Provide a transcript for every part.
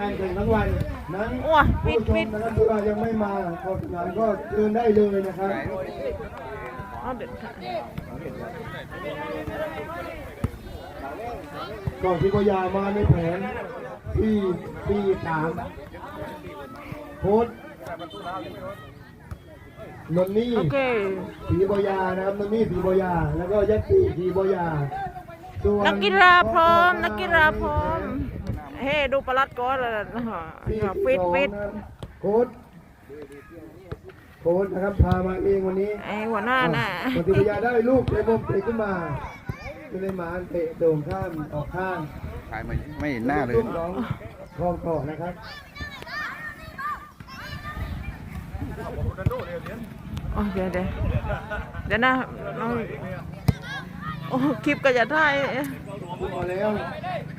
การแข่งทั้งวันนั้นโอ้ยปิผู้ดชปิมดนะครับที่ว่ายังไม่มาขอสนานก็เชิญได้เลยนะครับเอาเด็ดขาดก่อนที่ก็ยามาในแผนที่ปีสามโพสต์นนนี่โอเคสีบอยานะครับนนนี่สีบอยา แล้วก็ยักษ์สีสีบอยาส่วนักกีฬาพร้อม นักกีฬาพร้อม เฮ้ดูประลัดก่อนเลยนะฮะที่ฟิตสองฟิตนะครับโค้ดโค้ดนะครับพามาเองวันนี้ไอหัวหน้าน่ะปฏิบัติยาได้ลูกเตะบอลเตะขึ้นมาก็เลยหมาเตะโด่งข้ามออกข้างถ่ายไม่ไม่เห็นหน้าเลยลูกของคลองต่อนะครับโอ้เดี๋ยวเดี๋ยวเดี๋ยวนะน้องโอ้คลิปก็จะถ่ายลูกมาแล้ว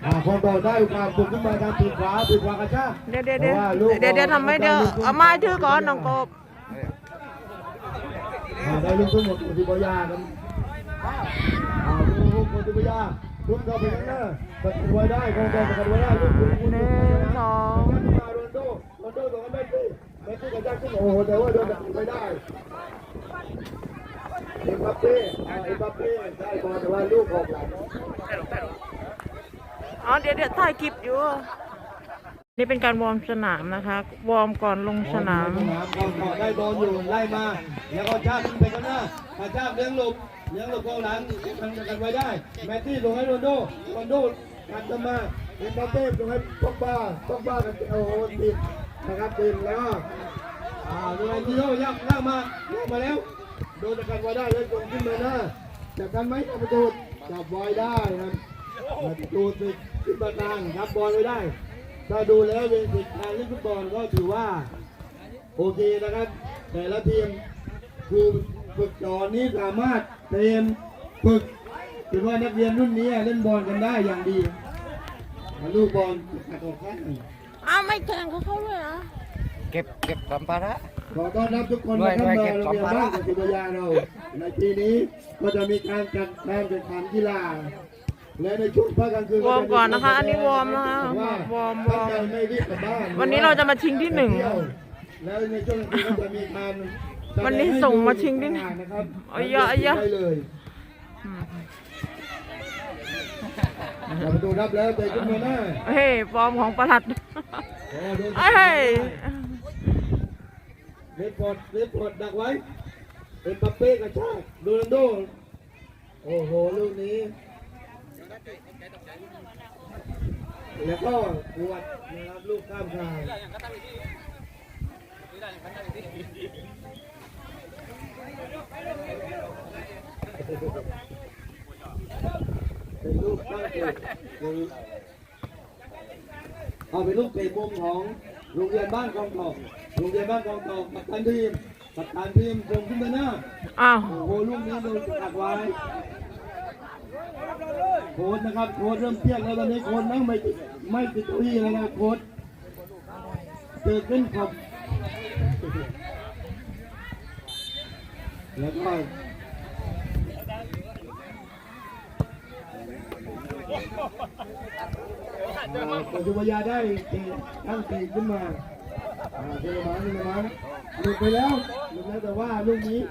อ่าคลองต่อได้ความบุกขึ้นมาทางปีกขวาปีกขวากระชากเดี๋ยวเดี๋ยวเดี๋ยวพราะาลูกเดี๋ยวเดี๋ยวทำไมเดี๋ยวเอาไม้ถือก่อนน้องกบอ่าได้ลูกทั้งหมดปฏิบัติยาครับอ่าลูกปฏิบัติยาลูกเข้าไปข้างหน้าประกันไว้ได้คลองต่อประกันไว้ได้ลูกลูกลูกหนึ่งสองมาโรนโดโรนโดส่งให้เมสซี่เมสซี่กระชากขึ้นโอ้โหแต่ว่าโดนดักไม่ได้เอ็มบัปเป้อ่าเอ็มบัปเป้ได้บอลแต่ว่าลูกออกหลัง อ๋อเดี๋ยวเดี๋ยวถ่ายคลิปอยู่ นี่เป็นการวอร์มสนามนะคะ วอร์มก่อนลงสนามสนามก่อได้บอลอยู่ไล่มาแล้วก็ชาติขึ้นไปข้างหน้าถ้าชาติเลี้ยงหลบเลี้ยงหลบกองหลังทำกันไว้ได้ แมตตี้ลงให้โรนโดโรนโดกัดกันมาเอ็มบัปเป้ลงให้ป็อกบ้าป็อกบ้ากันโอ้โหติดนะครับติดแล้วก็อ่าโรนัลดิโญ่ยักล่ามาลงมาแล้วโดนตะกันไว้ได้เลยตรงขึ้นมาหน้าจับกันไหมจับประตูจับไว้ได้นะ ครับประตูติดขึ้นมากลางรับบอลไว้ได้ ถ้าดูแล้วเป็นสิทธิ์การเล่นฟุตบอลก็ถือว่า โอเคนะครับ แต่ละทีมคือฝึกสอนนี้สามารถเตรียมฝึกถือว่านักเรียนรุ่นนี้เล่นบอลกันได้อย่างดีลูกบอลขัดออกข้างอ้าวไม่แข่งกับเขาเลยเหรอเก็บเก็บสัมภาระขอต้อนรับทุกคนด้วยนะครับด้วยมาเก็บโรงเรียนสัมภาระบ้านกับศิบยาเรา ในปีนี้ก็จะมีการจัดการแข่งขันกีฬา และในช่วงพักกลางคืนวอร์มก่อนนะคะ อันนี้วอร์มนะคะว่าวอร์มวอร์มท่านใดไม่รีบกลับบ้านวันนี้เราจะมาชิงที่หนึ่งแล้วในช่วงกลางคืนก็จะมีการวันนี้ส่งมาชิงที่หนึ่งนะครับเอาเยอะเอาเยอะได้เลยประตูรับแล้วแต่ขึ้นมาหน้าเฮ้ยฟอร์มของประหลัดโอ้โดนเอ้ยเรดฟอร์ดเรดฟอร์ดดักไว้ เป็นปัปเป้กระชากโรนัลโด โอ้โห ลูกนี้ แล้วก็ปวดนะครับลูกข้ามคายเป็นลูกข้ามเตะเอาเป็นลูกเตะมุมของโรงเรียนบ้านกองทองโรงเรียนบ้านกองทองกับการทีมกับการทีมส่งขึ้นมาหน้าอ้าวโอ้โหลูกนี้โดนตัดไว้ โค้ดนะครับ โค้ดเริ่มเที่ยงแล้วตอนนี้โค้ดนั่งไม่ติดไม่ติดเก้าอี้แล้วนะโค้ดเกิดขึ้นครับ แล้วก็ปัจจุบันยาได้ตะตั้งตะขึ้นมาอ่าเทเลมาเทเลมาหลุดไปแล้วหลุดแล้วแต่ว่าลูกนี้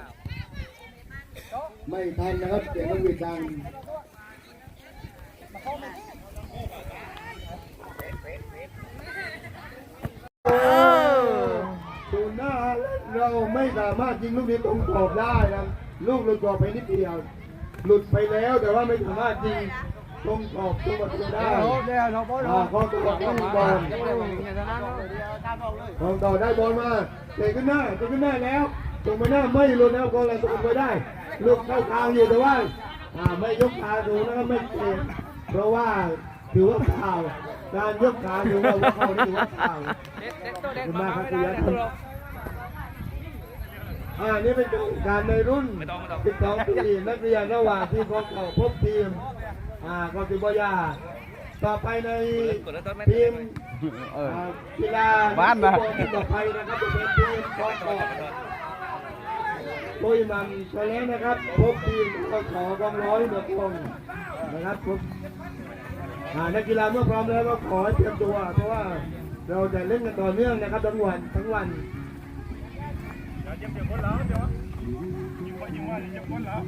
ไม่ทันนะครับเสียงนกหวีดดังเออ ดูหน้าเราไม่สามารถยิงลูกนี้ตรงกรอบได้นะลูกหลุดกรอบไปนิดเดียว หลุดไปแล้วแต่ว่าไม่สามารถยิงตรงกรอบตรงประตูได้อ่าพอตัวต้องบอลพอต่อได้บอลมาเตะขึ้นหน้าเตะขึ้นหน้าแล้วตรงไปหน้าไม่หลุดแล้วก็เลยตรงไปได้ ลูกเข้าทางอยู่แต่ว่าอ่าไม่ยกขาสูงนะครับไม่เตะ เพราะว่าถือว่าข่าวการยกขาถือว่าว่าเขานี่ถือว่าข่าวขอบคุณมากครับคุณยัดอ่านี่เป็นการในรุ่น 12 ปีนักเรียนระหว่างทีมของเก่าพบทีม อ่ากองทิบอยา ต่อไปในทีมกีฬาบ้านนะต่อไปนะครับจะเป็นทีมกองเก่าโดยมันไปแล้วนะครับพบทีมกอขอกองร้อยเหนือกองนะครับผมอ่า นักกีฬาเมื่อพร้อมแล้วก็ขอเตรียมตัว เพราะว่าเราจะเล่นกันต่อเนื่องนะครับทั้งวันทั้งวันเดี๋ยวเจ็บเจ็บคนแล้วเดี๋ยวยิงว่ายิงว่าเจ็บคนแล้ว